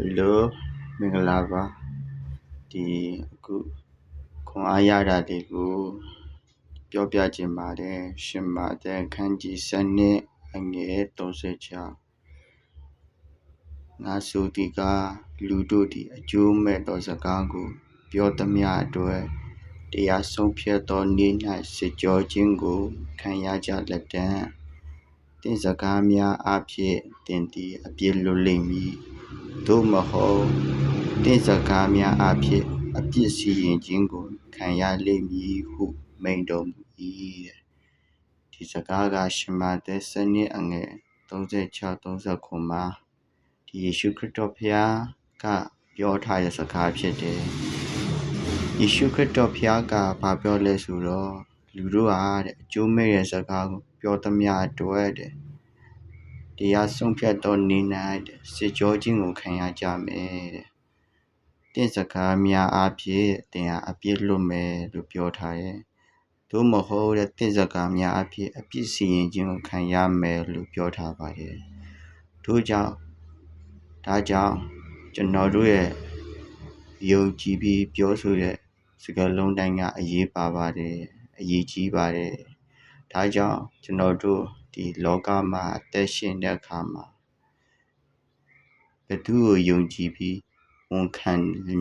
ဟယ်လိုမင်္ဂလာပါဒီအခုခွန်အားရတာတွေကိုပြောပြခြင်းပါတယ်ရှင်မာတဲ့ခန်းကြီးစနစ်အငယ်36ငါဆိုဒီကလူတို့ဒီအကျိုးမဲ့သောစကားကို ပြောသမျှအတွက်တရားဆုံးဖြတ်သောနေ့၌စစ်ကြောခြင်းကိုခံရကြလက်တံတင့်စကားများအဖြစ်တင်သည်အပြစ်လွတ်လိမ့်မည် သို့မဟုတ်တင့်စကားများအဖြစ်အပြစ်စီရင်ခြင်းကို ခံရလိမ့်မည်ဟု မိန့်တော်မူ၏တဲ့ဒီစကားက ရှမာသက်စနစ်အငယ်36 39မှာဒီယေရှုခရစ်တော်ဖျားက ပြောထားတဲ့စကားဖြစ်တယ်ယေရှုခရစ်တော်ဖျားကဘာပြောလဲဆိုတော့လူတို့ဟာတဲ့အကျိုးမဲ့တဲ့စကားကိုပြောသမျှအတွက်တဲ့ တရားဆုံးဖြတ်တော်နေ၌တဲ့စစ်ကြောခြင်းကိုခံရကြမယ်တဲ့တင့်စကားများအဖြစ်တင်ဟာအပြစ်လွတ်မယ်လို့ပြောထားတယ်သို့မဟုတ်တဲ့တင့်စကားများအဖြစ်အပြစ်စီရင်ခြင်းကိုခံရမယ်လို့ပြောထားပါတယ်ထို့ကြောင့်ဒါကြောင့်ကျွန်တော်တို့ရဲ့ယုံကြည်ပြီးပြောဆိုတဲ့စကားလုံးတိုင်းကအရေးပါပါတယ်အရေးကြီးပါတယ်ဒါကြောင့်ကျွန်တော်တို့ ဒီလောကမှာအသက်ရှင်တဲ့အခါမှာဘသူ့ကိုယုံကြည်ပြီးဝန်ခံ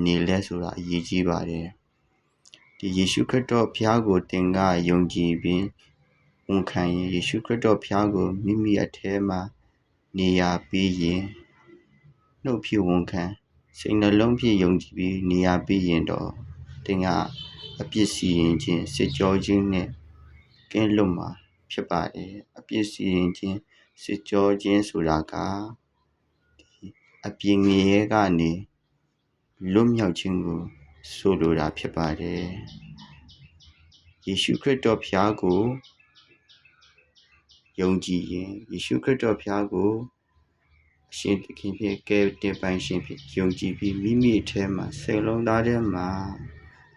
နေလဲဆိုတာအရေးကြီးပါတယ်ဒီယေရှုခရစ်တော်ဘုရားကိုသင်ကယုံကြည်ပြီးဝန်ခံရင်ယေရှုခရစ်တော်ဘုရားကိုမိမိအထဲမှာနေရာပေးရင်နှုတ်ဖြစ်ဝန်ခံစိတ်နှလုံးဖြင့်ယုံကြည်ပြီးနေရာပေးရင်တော့သင်ကအပြစ်စီရင်ခြင်းစစ်ကြောခြင်းနဲ့ကင်းလွတ်မှာ ဖြစ်ပါတယ်အပြစ်စီရင်ခြင်းစစ်ကြောခြင်းဆိုတာကဒီအပြင်းငရဲကနေလွတ်မြောက်ခြင်းကိုဆိုလိုတာဖြစ်ပါတယ်ယေရှုခရစ်တော်ဖျားကိုယုံကြည်ရင်ယေရှုခရစ်တော်ဖျားကိုအရှင်သခင်ဖြစ်ကဲတင်ပိုင်ရှင်ဖြစ်ယုံကြည်ပြီးမိမိအထဲမှာစိတ်လုံးသားထဲမှာ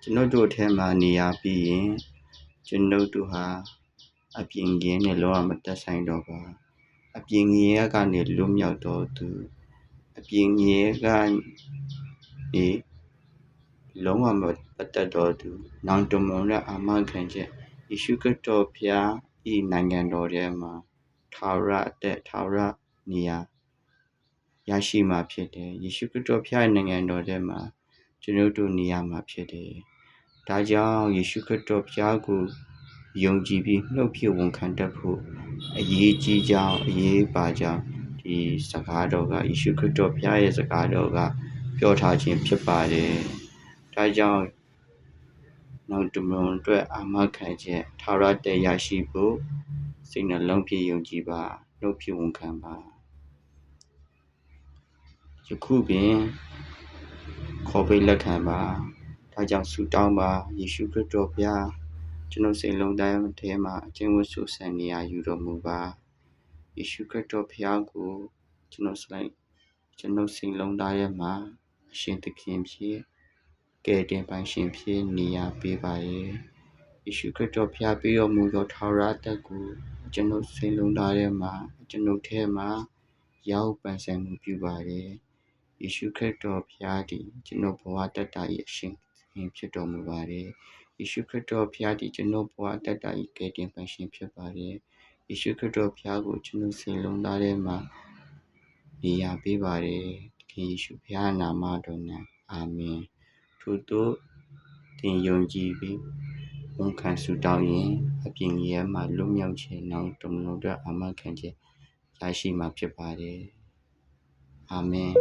ကျွန်ုပ်တို့အထဲမှာနေရာပြီးရင်ကျွန်ုပ်တို့ဟာ အပြင်ကင်းနဲ့လောကမတက်ဆိုင်တော့ပါအပြင်ငရဲကနေလွတ်မြောက်တော်သူအပြင်ငရဲကနေလုံးဝမပတ်သက်တော်သူနောင်တမုံနဲ့အာမခံချက်ယေရှုခရစ်တော်ဖျားဤနိုင်ငံတော်ထဲမှာထာဝရအသက်ထာဝရနေရာရရှိမှာဖြစ်တယ်ယေရှုခရစ်တော်ဖျားနိုင်ငံတော်ထဲမှာကျွန်ုပ်တို့နေရာမှာဖြစ်တယ်ဒါကြောင့်ယေရှုခရစ်တော်ဖျားကို ယုံကြည်ပြီးနှုတ်ဖြစ်ဝန်ခံတတ်ဖို့အရေးကြီးကြောင်းအရေးပါကြောင်းဒီစကားတော်ကယေရှုခရစ်တော်ဘုရားရဲ့စကားတော်ကပြောထားခြင်းဖြစ်ပါတယ်။ဒါကြောင့်နောက်တမန်အတွက်အာမခံချက်ထာဝရတရရှိဖို့စိတ်နှလုံးဖြင့်ယုံကြည်ပါနှုတ်ဖြစ်ဝန်ခံပါယခုပင်ခေါ်ပိတ်လက်ခံပါဒါကြောင့်ဆုတောင်းပါယေရှုခရစ်တော်ဘုရား ကျွန်ုပ်စိတ်လုံးတိုင်းထဲမှာအကျဉ်းဝတ်ဆုဆန်နေရယူတော်မူပါယေရှုခရစ်တော်ဘုရားကိုကျွန်ုပ်စလိုက်ကျွန်ုပ်စိတ်လုံးသားထဲမှာအရှင်သခင်ဖြစ်ကယ်တင်ပိုင်ရှင်ဖြစ်နေရပေးပါရဲ့ယေရှုခရစ်တော်ဖျားပေးတော်မူသောထာဝရတက်ကိုကျွန်ုပ်စိတ်လုံးသားထဲမှာကျွန်ုပ်ထဲမှာရောက်ပန်ဆန်မှုပြုပါရဲ့ယေရှုခရစ်တော်ဖျားသည်ကျွန်ုပ်ဘဝတတ၏အရှင်ဖြစ်တော်မူပါတ ယ်ယေရှုခရစ်တော်ဖျားသည်ကျွန်ုပ်ဘဝတတ၏ကယ်တင်ပိုင်ရှင်ဖြစ်ပါတယ်ယေရှုခရစ်တော်ဖျားကိုကျွန်ုပ်စိတ်လုံးသားထဲမှာနေရာပေးပါတယ်သခင်ယေရှုဖျားနာမတော်နဲ့အာမင်ထို့သောတင်ယုံကြည်ပြီးဝန်ခံဆုတောင်းရင်အပြင်ရဲမှာလွတ်မြောက်ခြင်းနောက်တမန်တော်အာမခံချက်ရရှိမှာဖြစ်ပါတယ်အာမင်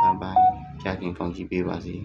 ဘိုင်ဘိုင်ကြာခင်ကောင်းချီးပေးပါစေ